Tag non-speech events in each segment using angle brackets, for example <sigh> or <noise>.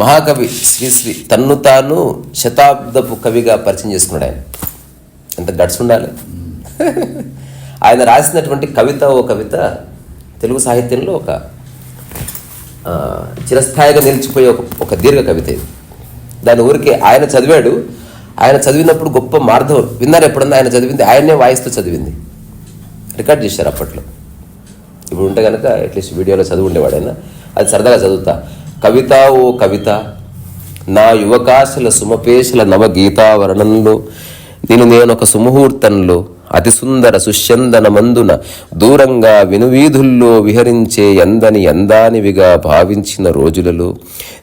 మహాకవి శ్రీశ్రీ తన్ను తాను శతాబ్దపు కవిగా పరిచయం చేసుకున్నాడు ఆయన. ఎంత గట్స్ ఉండాలి? ఆయన రాసినటువంటి కవిత ఓ కవిత తెలుగు సాహిత్యంలో ఒక చిరస్థాయిగా నిలిచిపోయే ఒక ఒక దీర్ఘ కవిత ఇది. దాని ఊరికే ఆయన చదివాడు ఆయన చదివినప్పుడు గొప్ప మార్గం విన్నారు ఎప్పుడన్నా? ఆయన చదివింది ఆయన్నే వాయిస్తూ చదివింది. రికార్డ్ చేశారు అప్పట్లో. ఇప్పుడు ఉంటే కనుక అట్లీస్ట్ వీడియోలో చదువు ఉండేవాడైనా అది సరదాగా చదువుతా. కవిత ఓ కవిత నా యువకాశల సుమపేశల నవగీతావరణంలో నేను నేను ఒక సుముహూర్తంలో అతి సుందర సుష్యందన మందున దూరంగా వినువీధుల్లో విహరించే ఎందని ఎందానివిగా భావించిన రోజులలో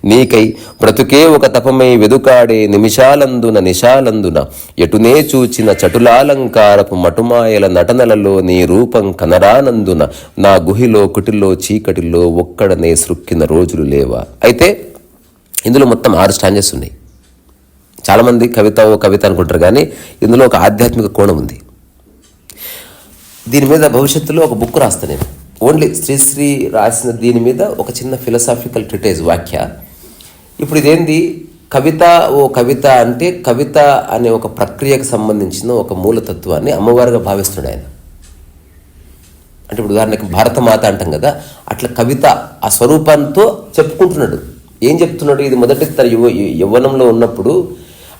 నీకై బ్రతుకే ఒక తపమై వెదుకాడే నిమిషాలందున నిశాలందున ఎటునే చూచిన చటులాలంకారపు మటుమాయల నటనలలో నీ రూపం కనరానందున నా గుహిలో కుటిలో చీకటిలో ఒక్కడనే సృక్కిన రోజులు లేవా? అయితే ఇందులో మొత్తం ఆరు స్టాంజెస్ ఉన్నాయి. చాలామంది కవిత ఓ కవిత అనుకుంటారు కానీ ఇందులో ఒక ఆధ్యాత్మిక కోణం ఉంది. దీని మీద భవిష్యత్తులో ఒక బుక్ రాస్తా నేను. ఓన్లీ శ్రీశ్రీ రాసిన దీని మీద ఒక చిన్న ఫిలసాఫికల్ ట్రిటేజ్ వాక్య. ఇప్పుడు ఇదేంది? కవిత ఓ కవిత అంటే కవిత అనే ఒక ప్రక్రియకు సంబంధించిన ఒక మూలతత్వాన్ని అమ్మవారిగా భావిస్తున్నాడు ఆయన. అంటే ఇప్పుడు ఉదాహరణకి భారతమాత అంటాం కదా అట్లా కవిత ఆ స్వరూపంతో చెప్పుకుంటున్నాడు. ఏం చెప్తున్నాడు? ఇది మొదటి తన యువ యవ్వనంలో ఉన్నప్పుడు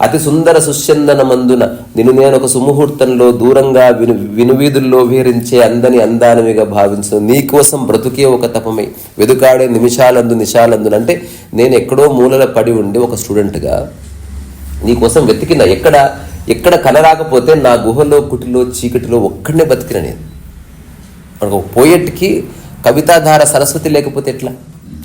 అతి సుందర సుశ్చందన మందున నిన్ను నేను ఒక సుముహూర్తంలో దూరంగా విను వినువీధుల్లో విహరించే అందని అందానమిగా భావించను నీకోసం బ్రతుకే ఒక తపమై. వెదుకాడే నిమిషాలందు నిశాలందున అంటే నేను ఎక్కడో మూలల పడి ఉండి ఒక స్టూడెంట్గా. నీకోసం వెతికిన ఎక్కడ ఎక్కడ కనరాకపోతే నా గుహలో కుటిలో చీకటిలో ఒక్కడనే బతికిన నేను. ఒక పోయెట్కి కవితాధార సరస్వతి లేకపోతే ఎట్లా?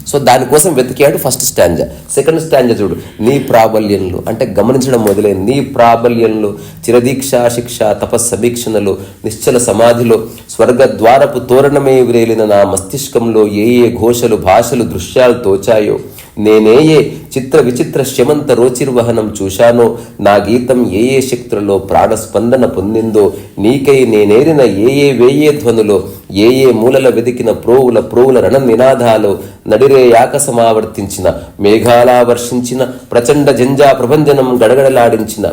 సో దానికోసం వెతికాడు ఫస్ట్ స్టాంజ సెకండ్ స్టాంజ చూడు. నీ ప్రాబల్యంలో అంటే గమనించడం మొదలైంది నీ ప్రాబల్యంలో చిరదీక్ష శిక్ష తపస్సమీక్షణలో నిశ్చల సమాధిలో స్వర్గ ద్వారపు తోరణమే విరేలిన నా మస్తిష్కంలో ఏ ఏ ఘోషలు భాషలు దృశ్యాలు తోచాయో నేనేయే చిత్ర విచిత్ర శమంత రోచిర్వహనం చూశానో నా గీతం ఏ ఏ శక్తులలో ప్రాణస్పందన పొందిందో నీకై నేనేరిన ఏ ఏ వేయే ధ్వనులో ఏ ఏ మూలల వెదికిన ప్రోవుల ప్రోవుల రణ నినాదాలు నడిరే యాక సమావర్తించిన మేఘాలా వర్షించిన ప్రచండ జంజా ప్రభంజనం గడగడలాడించిన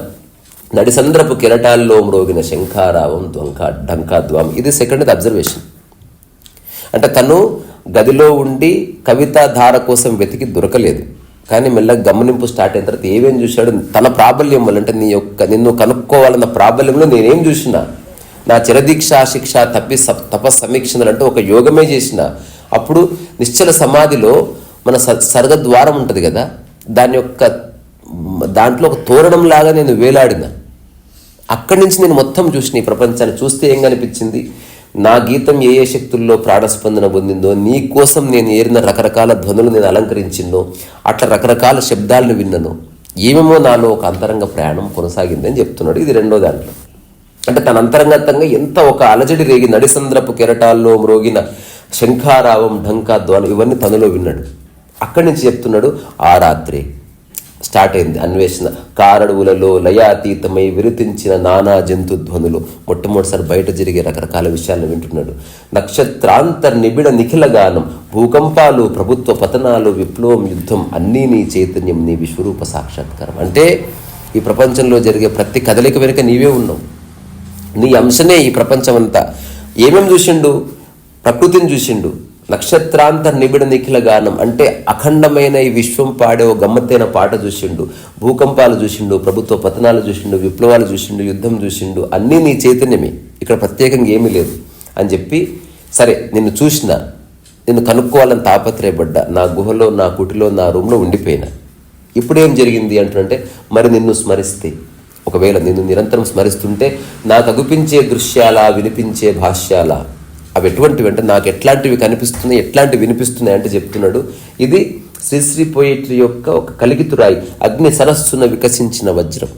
నడిసంద్రపు కెరటాల్లో మ్రోగిన శంఖారావం ధ్వంకా ఢంకాద్వాం ఇది సెకండ్ అబ్జర్వేషన్. అంటే తను గదిలో ఉండి కవిత ధార కోసం వెతికి దొరకలేదు. కానీ మెల్లగా గమనింపు స్టార్ట్ అయిన తర్వాత ఏమేం చూశాడు? తన ప్రాబల్యం వల్ల అంటే నీ యొక్క నిన్ను కనుక్కోవాలన్న ప్రాబల్యంలో నేనేం చూసిన? నా చిరదీక్ష శిక్ష తప్పి తప సమీక్షణలు అంటే ఒక యోగమే చేసిన. అప్పుడు నిశ్చల సమాధిలో మన స సర్గద్వారం ఉంటుంది కదా? దాని యొక్క దాంట్లో ఒక తోరణం లాగా నేను వేలాడిన. అక్కడి నుంచి నేను మొత్తం చూసిన ఈ ప్రపంచాన్ని చూస్తే ఏం కనిపించింది? నా గీతం ఏ ఏ శక్తుల్లో ప్రాణస్పందన పొందిందో నీ కోసం నేను ఏరిన రకరకాల ధ్వనులు నేను అలంకరించిందో అట్లా రకరకాల శబ్దాలను విన్నను ఏమేమో నాలో ఒక అంతరంగ ప్రయాణం కొనసాగిందని చెప్తున్నాడు. ఇది రెండో దాంట్లో. అంటే తన అంతరంగతంగా ఎంత ఒక అలజడి రేగి నడిసంద్రపు కెరటాల్లో మ్రోగిన శంఖారావం ఢంకా ధ్వను ఇవన్నీ తనలో విన్నాడు. అక్కడి నుంచి చెప్తున్నాడు ఆ రాత్రి స్టార్ట్ అయింది అన్వేషణ. కారడువులలో లయాతీతమై విరుతించిన నానా జంతు ధ్వనులు మొట్టమొదటిసారి బయట జరిగే రకరకాల విషయాలను వింటున్నాడు. నక్షత్రాంతర్ నిబిడ నిఖిల గానం. భూకంపాలు ప్రభుత్వ పతనాలు విప్లవం యుద్ధం అన్నీ నీ చైతన్యం నీ విశ్వరూప సాక్షాత్కారం. అంటే ఈ ప్రపంచంలో జరిగే ప్రతి కదలిక వెనుక నీవే ఉన్నావు. నీ అంశనే ఈ ప్రపంచం అంతా ఏమేం చూసిండు? ప్రకృతిని చూసిండు. నక్షత్రాంత నిబిడ నిఖిల గానం అంటే అఖండమైన ఈ విశ్వం పాడే ఓ గమ్మత్తైన పాట చూసిండు భూకంపాలు చూసిండు ప్రభుత్వ పతనాలు చూసిండు విప్లవాలు చూసిండు యుద్ధం చూసిండు అన్నీ నీ చైతన్యమే. ఇక్కడ ప్రత్యేకంగా ఏమీ లేదు. అని చెప్పి సరే నిన్ను చూసిన నిన్ను కనుక్కోవాలని తాపత్రయపడ్డా నా గుహలో నా కుటిలో నా రూమ్లో ఉండిపోయినా. ఇప్పుడేం జరిగింది అంటుంటే మరి నిన్ను స్మరిస్తే. ఒకవేళ నిన్ను నిరంతరం స్మరిస్తుంటే నాకు అగుపించే దృశ్యాల వినిపించే భాష్యాల అవి ఎటువంటివి అంటే నాకు ఎట్లాంటివి కనిపిస్తున్నాయి ఎట్లాంటివి వినిపిస్తున్నాయి అంటే చెప్తున్నాడు. ఇది శ్రీశ్రీ పోయిట్రీ యొక్క ఒక కలిగితురాయి అగ్ని సరస్సున వికసించిన వజ్రం.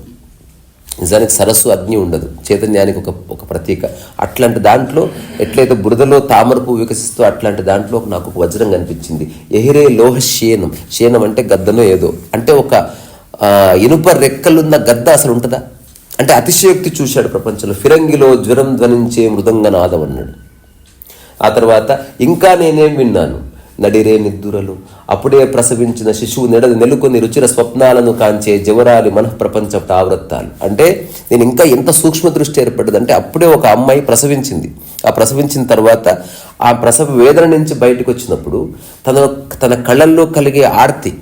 నిజానికి సరస్సు అగ్ని ఉండదు. చైతన్యానికి ఒక ఒక ప్రతీక. అట్లాంటి దాంట్లో ఎట్లయితే బురదలో తామరపు వికసిస్తూ అట్లాంటి దాంట్లో నాకు ఒక వజ్రం కనిపించింది. ఎహిరే లోహ శేనం. శేనం అంటే గద్దనో ఏదో. అంటే ఒక ఇనుప రెక్కలున్న గద్ద అసలు ఉంటుందా? అంటే అతిశయోక్తి చూశాడు ప్రపంచంలో. ఫిరంగిలో జ్వరం ధ్వనించే మృదంగ నాదం అన్నాడు. ఆ తర్వాత ఇంకా నేనేం విన్నాను? నడిరే నిద్దురలు. అప్పుడే ప్రసవించిన శిశువు నెడ నెలుకొని రుచిర స్వప్నాలను కాంచే జవరాలి మనఃప్రపంచ తావృత్తాలు అంటే నేను ఇంకా ఎంత సూక్ష్మ దృష్టి ఏర్పడ్డది అంటే అప్పుడే ఒక అమ్మాయి ప్రసవించింది. ఆ ప్రసవించిన తర్వాత ఆ ప్రసవ వేదన నుంచి బయటకు వచ్చినప్పుడు తన తన కళ్ళల్లో కలిగే ఆర్తి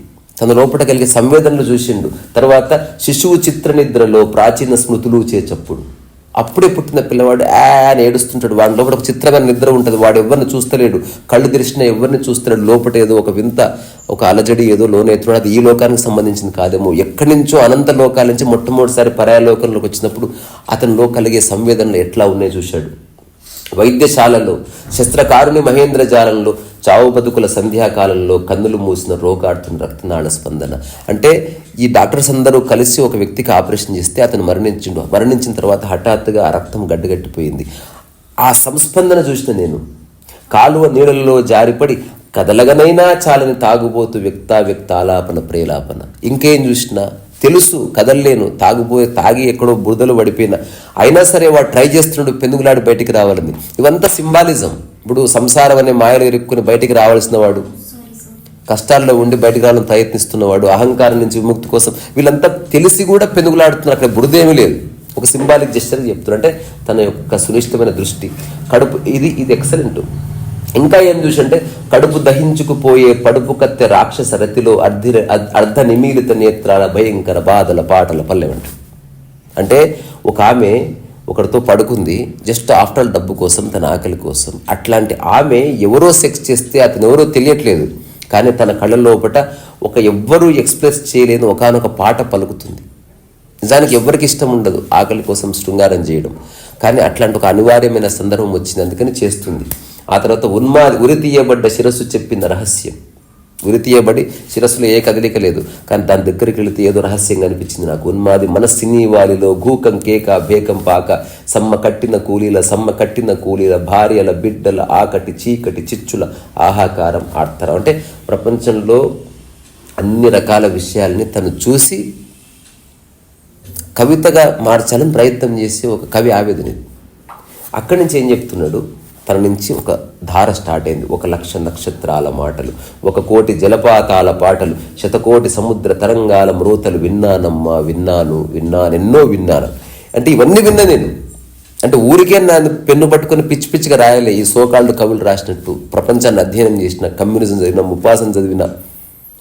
తన లోపల కలిగే సంవేదనలు చూసిండు. తర్వాత శిశువు చిత్ర నిద్రలో ప్రాచీన స్మృతులు చేచప్పుడు. అప్పుడే పుట్టిన పిల్లవాడు ఆ అని ఏడుస్తుంటాడు. వాడి లోపల ఒక చిత్రమైన నిద్ర ఉంటుంది. వాడు ఎవరిని చూస్తలేడు. కళ్ళు తెరిచిన ఎవరిని చూస్తలేడు. లోపల ఏదో ఒక వింత ఒక అలజడి ఏదో లోనెత్తున్నాడు అది ఈ లోకానికి సంబంధించింది కాదేమో. ఎక్కడి నుంచో అనంత లోకాల నుంచి మొట్టమొదటిసారి పరాయ లోకంలోకి వచ్చినప్పుడు అతనిలో కలిగే సంవేదనలు ఎట్లా ఉన్నాయో చూశాడు. వైద్యశాలలో శస్త్రకారుని మహేంద్రజాలంలో చావు బతుకుల సంధ్యాకాలంలో కన్నులు మూసిన రోగాడుతున్న రక్తనాళ స్పందన. అంటే ఈ డాక్టర్స్ అందరూ కలిసి ఒక వ్యక్తికి ఆపరేషన్ చేస్తే అతను మరణించిండు. మరణించిన తర్వాత హఠాత్తుగా ఆ రక్తం గడ్డగట్టిపోయింది. ఆ సంస్పందన చూసిన నేను కాలువ నీళ్ళల్లో జారిపడి కదలగనైనా చాలని తాగుబోతు వ్యక్త వ్యక్తాలాపన ప్రేలాపన. ఇంకేం చూసినా తెలుసు కదల్లేను తాగిపోయి తాగి ఎక్కడో బురదలు పడిపోయినా. అయినా సరే వాడు ట్రై చేస్తున్నాడు పెనుగులాడి బయటికి రావాలని. ఇవంతా సింబాలిజం. ఇప్పుడు సంసారం అనే మాయలు ఇరుక్కుని బయటికి రావాల్సిన వాడు కష్టాల్లో ఉండి బయటకు రావాలని ప్రయత్నిస్తున్నవాడు అహంకారం నుంచి విముక్తి కోసం వీళ్ళంతా తెలిసి కూడా పెనుగులాడుతున్నారు. అక్కడ బురదేమీ లేదు. ఒక సింబాలిక్ జెస్టర్ చెప్తున్నారు. అంటే తన యొక్క సునిష్టమైన దృష్టి. కడుపు ఇది ఇది ఎక్సలెంట్ ఇంకా ఏం చూసంటే కడుపు దహించుకుపోయే పడుపు కత్తె రాక్షస రతిలో అర్ధి అర్ధ నిమీలిత నేత్రాల భయంకర బాధల పాటల పల్లెవంట అంటే ఒక ఆమె ఒకరితో పడుకుంది జస్ట్ ఆఫ్టర్ డబ్బు కోసం తన ఆకలి కోసం. అట్లాంటి ఆమె ఎవరో సెక్స్ చేస్తే అతను ఎవరో తెలియట్లేదు. కానీ తన కళ్ళ లోపట ఒక ఎవ్వరూ ఎక్స్ప్రెస్ చేయలేని ఒకనొక పాట పలుకుతుంది. నిజానికి ఎవరికి ఇష్టం ఉండదు ఆకలి కోసం శృంగారం చేయడం. కానీ అట్లాంటి ఒక అనివార్యమైన సందర్భం వచ్చింది అందుకని చేస్తుంది. ఆ తర్వాత ఉన్మాది ఉరి తీయబడ్డ శిరస్సు చెప్పిన రహస్యం. ఉరి తీయబడి శిరస్సులో ఏ కదలిక లేదు. కానీ దాని దగ్గరికి వెళితే ఏదో రహస్యంగా అనిపించింది నాకు. ఉన్మాది మనస్సిని వాలిలో గూకం కేక బేకం పాక సమ్మ కట్టిన కూలీల సమ్మ కట్టిన కూలీల భార్యల బిడ్డల ఆకటి చీకటి చిచ్చుల ఆహాకారం ఆడతారు. అంటే ప్రపంచంలో అన్ని రకాల విషయాల్ని తను చూసి కవితగా మార్చాలని ప్రయత్నం చేసే ఒక కవి ఆవేదన అక్కడి నుంచి ఏం చెప్తున్నాడు? తన నుంచి ఒక ధార స్టార్ట్ అయింది. ఒక లక్ష నక్షత్రాల మాటలు ఒక కోటి జలపాతాల పాటలు శతకోటి సముద్ర తరంగాల మ్రోతలు విన్నానమ్మా విన్నాను విన్నాను ఎన్నో విన్నాను. అంటే ఇవన్నీ విన్నా నేను. అంటే ఊరికే నన్ను పెన్ను పట్టుకొని పిచ్చి పిచ్చిగా రాయలే. ఈ సోకాళ్ళు కవులు రాసినట్టు ప్రపంచాన్ని అధ్యయనం చేసిన కమ్యూనిజం చదివిన ముపాసం చదివిన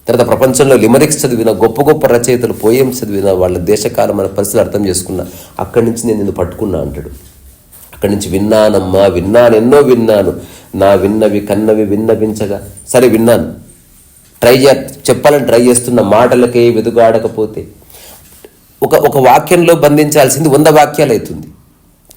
తర్వాత ప్రపంచంలో లిమరిక్స్ చదివిన గొప్ప గొప్ప రచయితలు పోయమ్స్ చదివిన వాళ్ళ దేశకాలం మన పరిస్థితులు అర్థం చేసుకున్నా అక్కడి నుంచి నేను నిన్ను పట్టుకున్నా అంటాడు. అక్కడి నుంచి విన్నానమ్మా విన్నాను ఎన్నో విన్నాను. నా విన్నవి కన్నవి విన్నవించగా సరే విన్నాను. ట్రై చే చెప్పాలని ట్రై చేస్తున్న మాటలకే వెదుగాడకపోతే ఒక ఒక వాక్యంలో బంధించాల్సింది వంద వాక్యాలు అవుతుంది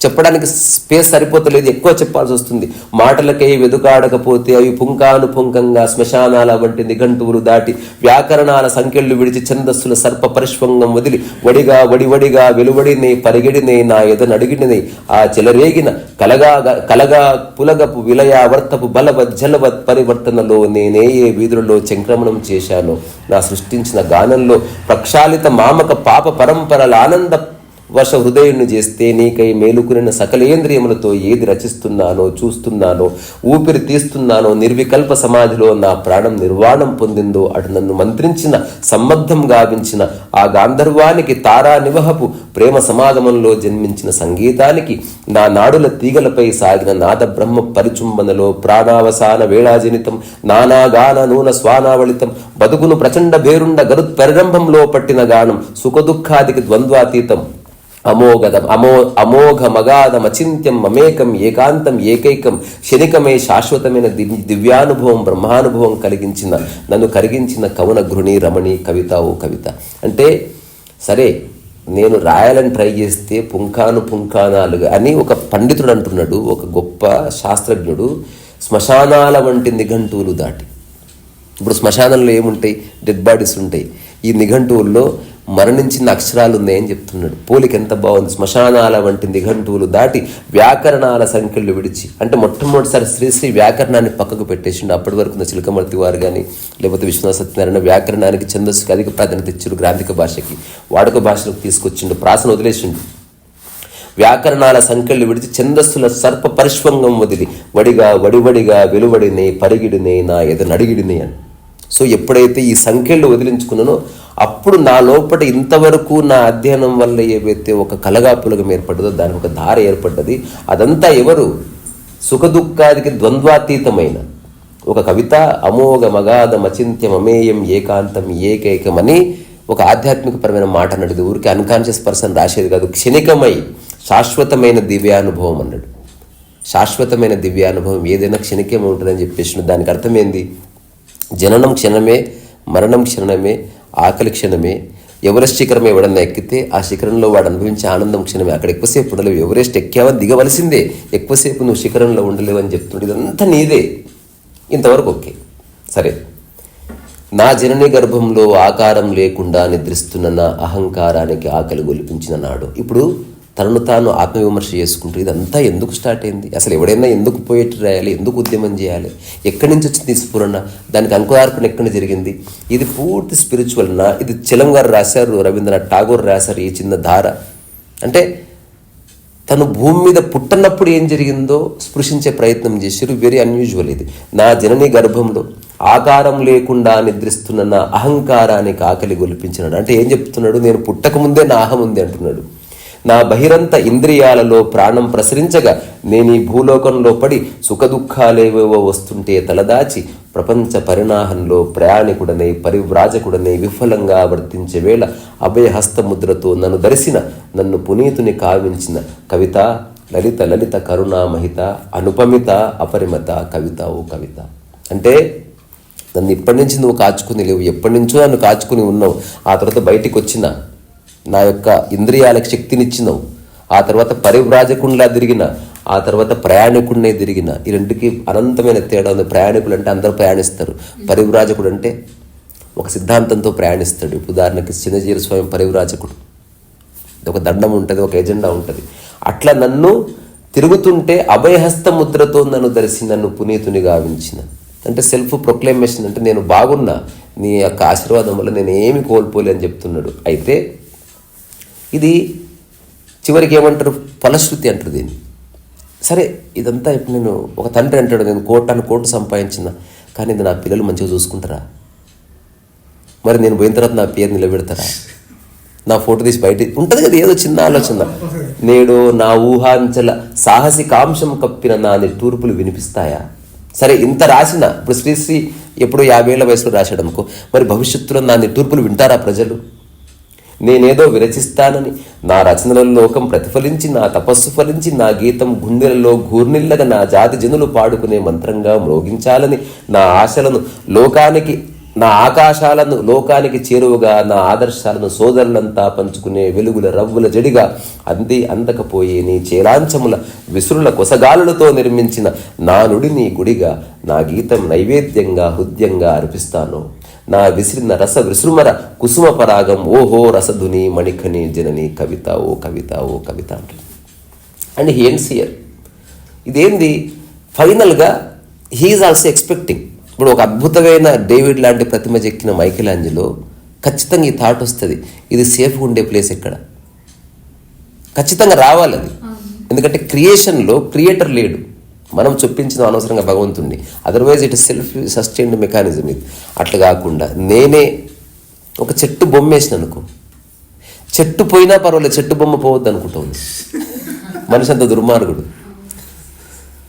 చెప్పడానికి స్పేస్ సరిపోతలేదు ఎక్కువ చెప్పాల్సి వస్తుంది. మాటలకై వెదుకాడకపోతే అవి పుంకాను పుంకంగా శ్మశానాల వంటి నిఘంటువులు దాటి వ్యాకరణాల సంఖ్యలు విడిచి ఛందస్సుల సర్ప పరిష్వంగం వదిలి వడిగా వడివడిగా వెలువడినై పరిగెడినై నా ఎదనడిగిననే ఆ చెలరేగిన కలగా కలగా పులగపు విలయావర్తపు బలవత్ జలవత్ పరివర్తనలో నేనే ఏ వీధులలో చంక్రమణం చేశానో. నా సృష్టించిన గానంలో ప్రక్షాళిత మామక పాప పరంపరల ఆనంద వర్ష హృదయుణ్ణి చేస్తే నీకై మేలుకునిన సకలేంద్రియములతో ఏది రచిస్తున్నానో చూస్తున్నానో ఊపిరి తీస్తున్నానో నిర్వికల్ప సమాధిలో నా ప్రాణం నిర్వాణం పొందిందో అటు నన్ను మంత్రించిన సంబద్ధం గావించిన ఆ గాంధర్వానికి తారా నివహపు ప్రేమ సమాగమంలో జన్మించిన సంగీతానికి నా నాడుల తీగలపై సాగిన నాద బ్రహ్మ పరిచుంబనలో ప్రాణావసాన వేళాజనితం నానాగాన నూన స్వానావళితం బతుకును ప్రచండ భేరుండ గరుత్పరిరంభంలో పట్టిన గానం సుఖదుఖాదికి ద్వంద్వాతీతం. అమోగదం అమో అమోఘ మగాధం అచింత్యం మమేకం ఏకాంతం ఏకైకం క్షణికమే శాశ్వతమైన దివ్యానుభవం బ్రహ్మానుభవం కలిగించిన నన్ను కరిగించిన కవన గృణి రమణి కవిత ఓ కవిత. అంటే సరే నేను రాయాలని ట్రై చేస్తే పుంఖాను పుంఖానాలుగా అని ఒక పండితుడు అంటున్నాడు ఒక గొప్ప శాస్త్రజ్ఞుడు శ్మశానాల వంటి నిఘంటువులు దాటి. ఇప్పుడు శ్మశానంలో ఏముంటాయి? డెడ్ బాడీస్ ఉంటాయి. ఈ నిఘంటువుల్లో మరణించిన అక్షరాలు ఉన్నాయని చెప్తున్నాడు. పోలిక ఎంత బాగుంది. శ్మశానాల వంటి నిఘంటువులు దాటి వ్యాకరణాల సంఖ్యలు విడిచి అంటే మొట్టమొదటిసారి శ్రీశ్రీ వ్యాకరణాన్ని పక్కకు పెట్టేసిండు. అప్పటి వరకు ఉన్న చిలకమర్తి వారు కానీ లేకపోతే విశ్వనాథ సత్యనారాయణ వ్యాకరణానికి ఛందస్సుకి అధిక ప్రాధాన్యత ఇచ్చారు గ్రాంధిక భాషకి. వాడుక భాషలకు తీసుకొచ్చిండు. ప్రాసను వదిలేసిండు. వ్యాకరణాల సంఖ్యలు విడిచి ఛందస్సుల సర్ప పరిష్వంగం వదిలి వడిగా వడివడిగా వెలువడినే పరిగిడినే నా ఎద నడిగిడినే అని. సో ఎప్పుడైతే ఈ సంఖ్యలు వదిలించుకున్నానో అప్పుడు నా లోపల ఇంతవరకు నా అధ్యయనం వల్ల ఏవైతే ఒక కలగాపులగం ఏర్పడ్డదో దానికి ఒక ధార ఏర్పడ్డది అదంతా ఎవరు? సుఖదుఖాదికి ద్వంద్వాతీతమైన ఒక కవిత అమోఘ మగాధం అచింత్యం అమేయం ఏకాంతం ఏకైకమని ఒక ఆధ్యాత్మికపరమైన మాట అన్నది ఊరికి అన్కాన్షియస్ పర్సన్ రాసేది కాదు. క్షణికమై శాశ్వతమైన దివ్యానుభవం అన్నాడు. శాశ్వతమైన దివ్యానుభవం ఏదైనా క్షణికం ఉంటుందని చెప్పేసి దానికి అర్థమైంది జననం క్షణమే మరణం క్షణమే ఆకలి క్షణమే ఎవరెస్ట్ శిఖరం ఎవడన్నా ఎక్కితే ఆ శిఖరంలో వాడు అనుభవించే ఆనందం క్షణమే. అక్కడ ఎక్కువసేపు ఉండలేవు. ఎవరెస్ట్ ఎక్కావా దిగవలసిందే. ఎక్కువసేపు నువ్వు శిఖరంలో ఉండలేవు అని చెప్తుంటే ఇదంతా నీదే. ఇంతవరకు ఓకే. సరే. నా జనని గర్భంలో ఆకారం లేకుండా నిద్రిస్తున్న నా అహంకారానికి ఆకలి గొలిపించిన నాడు. ఇప్పుడు తనను తాను ఆత్మవిమర్శ చేసుకుంటూ ఇదంతా ఎందుకు స్టార్ట్ అయింది? అసలు ఎవడైనా ఎందుకు పోయేట్టు రాయాలి? ఎందుకు ఉద్యమం చేయాలి? ఎక్కడి నుంచి వచ్చింది ఈ స్ఫురణ? దానికి అంకురార్పణ ఎక్కడ జరిగింది? ఇది పూర్తి స్పిరిచువల్ నా. ఇది చిలం గారు రాశారు రవీంద్రనాథ్ ఠాగూర్ రాశారు ఈ చిన్న ధార. అంటే తను భూమి మీద పుట్టనప్పుడు ఏం జరిగిందో స్పృశించే ప్రయత్నం చేశారు. వెరీ అన్యూజువల్ ఇది. నా జనని గర్భంలో ఆకారం లేకుండా నిద్రిస్తున్న నా అహంకారానికి ఆకలి గొలిపించినాడు. అంటే ఏం చెప్తున్నాడు? నేను పుట్టకముందే నా అహం ఉంది అంటున్నాడు. నా బహిరంత ఇంద్రియాలలో ప్రాణం ప్రసరించగా నేను ఈ భూలోకంలో పడి సుఖదుఖాలేవేవో వస్తుంటే తలదాచి ప్రపంచ పరిణాహంలో ప్రయాణికుడనే పరివ్రాజకుడనే విఫలంగా వర్తించే వేళ అభయహస్తముద్రతో నన్ను దరిసిన నన్ను పునీతుని కావించిన కవిత లలిత లలిత కరుణామహిత అనుపమిత అపరిమిత కవిత ఓ కవిత. అంటే నన్ను ఇప్పటి నుంచి నువ్వు కాచుకుని లేవు ఎప్పటి నుంచో నన్ను కాచుకుని ఉన్నావు ఆ తర్వాత బయటికి వచ్చిన నా యొక్క ఇంద్రియాలకు శక్తినిచ్చినావు. ఆ తర్వాత పరివ్రాజకుండా తిరిగిన ఆ తర్వాత ప్రయాణికుడినే తిరిగిన. ఈ రెండుకి అనంతమైన తేడా ఉంది. ప్రయాణికులు అంటే అందరూ ప్రయాణిస్తారు. పరివ్రాజకుడు అంటే ఒక సిద్ధాంతంతో ప్రయాణిస్తాడు. ఉదాహరణకి చిన్నజీర స్వామి పరివ్రాజకుడు. ఒక దండం ఉంటుంది ఒక ఎజెండా ఉంటుంది. అట్లా నన్ను తిరుగుతుంటే అభయహస్త ముద్రతో నన్ను దర్శి నన్ను పునీతుని గావించిన అంటే సెల్ఫ్ ప్రొక్లమేషన్ అంటే నేను బాగున్నా నీ యొక్క ఆశీర్వాదం వల్ల నేను ఏమి కోల్పోలే అని చెప్తున్నాడు. అయితే ఇది చివరికి ఏమంటారు? ఫలశ్రుతి అంటారు దీన్ని. సరే ఇదంతా ఇప్పుడు నేను ఒక తండ్రి అంటాడు నేను కోటాను కోట్లు సంపాదించిన. కానీ ఇది నా పిల్లలు మంచిగా చూసుకుంటారా? మరి నేను పోయిన తర్వాత నా పేరు నిలబెడతారా? నా ఫోటో తీసి బయట ఉంటుంది కదా ఏదో చిన్న ఆలోచన. నేడు నా ఊహాంచల సాహసికాంశం కప్పిన నా తూర్పులు వినిపిస్తాయా? సరే ఇంత రాసిన ఇప్పుడు శ్రీశ్రీ ఎప్పుడు యాభై ఏళ్ళ వయసులో రాశాడు అనుకో. మరి భవిష్యత్తులో నా నిట్టూర్పులు వింటారా ప్రజలు? నేనేదో విరచిస్తానని నా రచనల లోకం ప్రతిఫలించి నా తపస్సు ఫలించి నా గీతం గుండెలలో గూర్నిల్లగా నా జాతి జనులు పాడుకునే మంత్రంగా మ్రోగించాలని నా ఆశలను లోకానికి నా ఆకాశాలను లోకానికి చేరువగా నా ఆదర్శాలను సోదరులంతా పంచుకునే వెలుగుల రవ్వుల జడిగా అంది అందకపోయే నీ చేలాంచముల విసురుల కొసగాలులతో నిర్మించిన నా నుడి నీ గుడిగా నా గీతం నైవేద్యంగా హృద్యంగా అర్పిస్తాను. నా విసిరిన రస విసృమర కుసుమ పరాగం ఓహో రసధుని మణిఖని జనని కవిత ఓ కవిత ఓ కవిత అంటుంది అండ్ హీ ఎండ్స్ హియర్ ఇదేంది? ఫైనల్గా హీఈస్ ఆల్సో ఎక్స్పెక్టింగ్ ఇప్పుడు ఒక అద్భుతమైన డేవిడ్ లాంటి ప్రతిమ చెక్కిన మైకేల్ ఆంజలో ఖచ్చితంగా ఈ థాట్ వస్తుంది. ఇది సేఫ్గా ఉండే ప్లేస్ ఎక్కడ? ఖచ్చితంగా రావాలి అది ఎందుకంటే క్రియేషన్లో క్రియేటర్ లేడు. మనం చొప్పించిన అనవసరంగా భగవంతుణ్ణి. Otherwise it self sustained mechanism ఇది అట్లా కాకుండా నేనే ఒక చెట్టు బొమ్మ వేసిన అనుకో. చెట్టు పోయినా పర్వాలేదు చెట్టు బొమ్మ పోవద్దు అనుకుంటుంది మనిషి అంత దుర్మార్గుడు.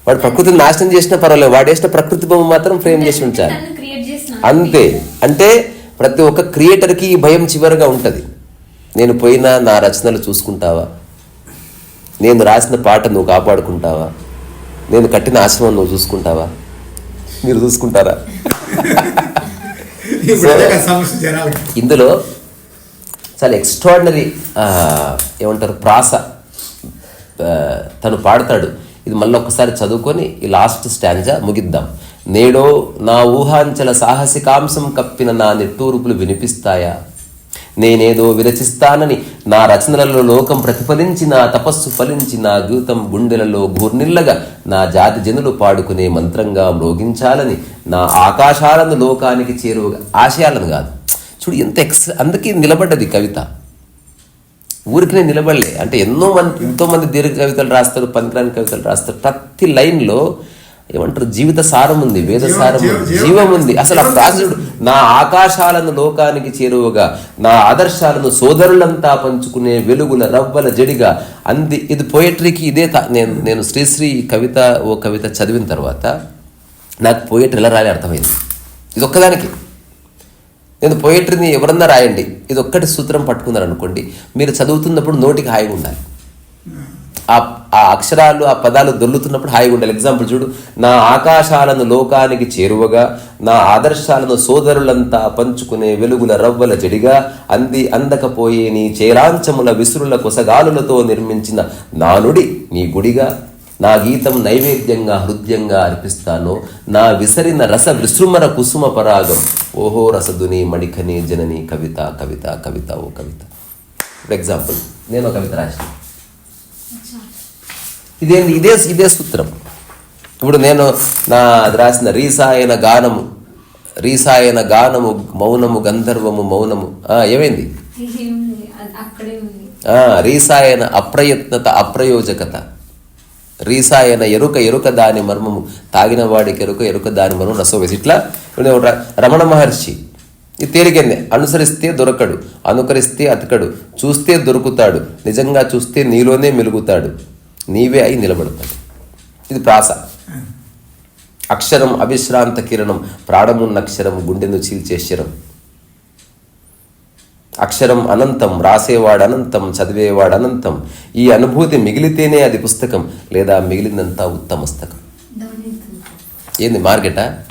వాడు ప్రకృతిని నాశనం చేసినా పర్వాలేదు వాడు వేసిన ప్రకృతి బొమ్మ మాత్రం ఫ్రేమ్ చేసి ఉంచాలి. అంతే. అంటే ప్రతి ఒక్క క్రియేటర్కి ఈ భయం చివరిగా ఉంటుంది. నేను పోయినా నా రచనలు చూసుకుంటావా? నేను రాసిన పాట నువ్వు కాపాడుకుంటావా? నేను కట్టిన ఆశ్రమం నువ్వు చూసుకుంటావా? మీరు చూసుకుంటారా? <laughs> ఇందులో చాలా ఎక్స్ట్రాడినరీ ఏమంటారు ప్రాస తను పాడతాడు. ఇది మళ్ళీ ఒక్కసారి చదువుకొని ఈ లాస్ట్ స్టాంజా ముగిద్దాం. నేడో నా ఊహాంచల సాహసికాంశం కప్పిన నా నిట్టూర్పులు వినిపిస్తాయా? నేనేదో విరచిస్తానని నా రచనలలో లోకం ప్రతిఫలించి నా తపస్సు ఫలించి నా గీతం గుండెలలో గూర్నిల్లగా నా జాతి జనులు పాడుకునే మంత్రంగా మ్రోగించాలని నా ఆకాశాలను లోకానికి చేరువగా ఆశయాలను కాదు. చూడు ఎంత ఎక్స్ అందుకే నిలబడ్డది కవిత. ఊరికనే నిలబడలే. అంటే ఎన్నో మంది ఎంతోమంది దీర్ఘ కవితలు రాస్తారు పనికిరాని కవితలు రాస్తారు. ప్రతి లైన్లో ఏమంటారు? జీవిత సారం ఉంది వేద సారం ఉంది జీవ- ఉంది. అసలు ఆ ప్రాచుడు నా ఆకాశాలను లోకానికి చేరువగా నా ఆదర్శాలను సోదరులంతా పంచుకునే వెలుగుల రవ్వల జడిగా అంది. ఇది పోయట్రీకి ఇదే నేను నేను శ్రీశ్రీ కవిత ఓ కవిత చదివిన తర్వాత నాకు పోయట్రీ ఎలా రాలే అర్థమైంది. ఇది ఒక్కదానికి నేను పోయిటరీని ఎవరన్నా రాయండి ఇది ఒక్కటి సూత్రం పట్టుకున్నారు అనుకోండి మీరు చదువుతున్నప్పుడు నోటికి హాయిగా ఉండాలి. ఆ ఆ అక్షరాలు ఆ పదాలు దొల్లుతున్నప్పుడు హాయిగా ఉండాలి. ఎగ్జాంపుల్ చూడు నా ఆకాశాలను లోకానికి చేరువగా నా ఆదర్శాలను సోదరులంతా పంచుకునే వెలుగుల రవ్వల జడిగా అంది అందకపోయే నీ చేరాంచముల విసురుల కొసగాలులతో నిర్మించిన నానుడి నీ గుడిగా నా గీతం నైవేద్యంగా హృదయంగా అర్పిస్తాను. నా విసరిన రస విశృమర కుసుమ పరాగం. ఓహో రసదుని మణికని జనని కవిత కవిత కవిత ఓ కవిత. ఫర్ ఎగ్జాంపుల్ నేను ఒక కవిత రాసిన ఇదేంది ఇదే ఇదే సూత్రం. ఇప్పుడు నేను నా రాసిన రీసాయన గానము రీసాయన గానము మౌనము గంధర్వము మౌనము. ఆ, ఏమైంది? రీసాయన అప్రయత్నత అప్రయోజకత. రీసాయన ఎరుక ఎరుక దాని మర్మము. తాగిన వాడికి ఎరుక ఎరుక దాని మర్మం రసోవేసి ఇట్లా రమణ మహర్షి ఇది తేలికందే. అనుసరిస్తే దొరకడు అనుకరిస్తే అతకడు చూస్తే దొరుకుతాడు నిజంగా చూస్తే నీలోనే మెలుగుతాడు. నీవే అయి నిలబడతాడు ఇది ప్రాస. అక్షరం అవిశ్రాంత కిరణం ప్రాణమున్న అక్షరం గుండెను చీల్చే శరం. అక్షరం అనంతం రాసేవాడు అనంతం చదివేవాడు అనంతం. ఈ అనుభూతి మిగిలితేనే అది పుస్తకం లేదా మిగిలిందంతా ఉత్తమస్తకం. ఏంది మార్కెటా?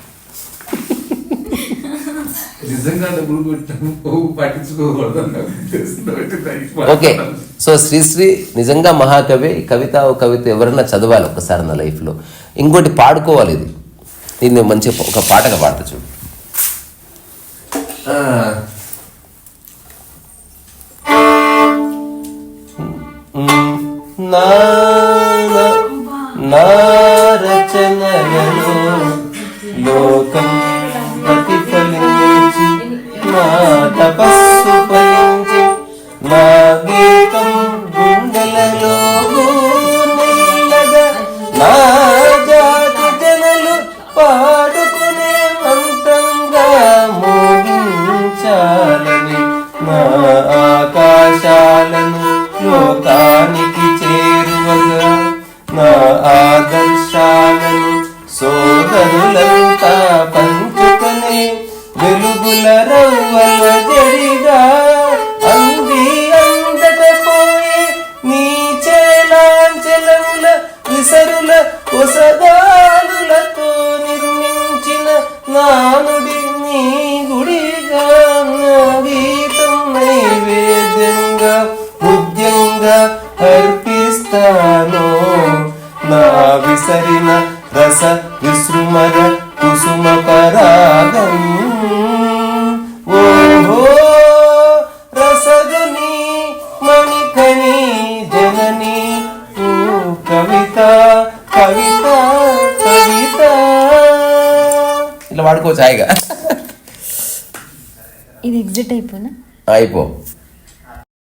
నిజంగా డబ్బులు పట్టించుకోకూడదు ఓకే. సో శ్రీశ్రీ నిజంగా మహాకవి కవిత కవిత ఎవరైనా చదవాలి ఒక్కసారి నా లైఫ్లో ఇంకోటి పాడుకోవాలి ఇది. దీన్ని మంచి ఒక పాటగా పాడతా చూడు. apa?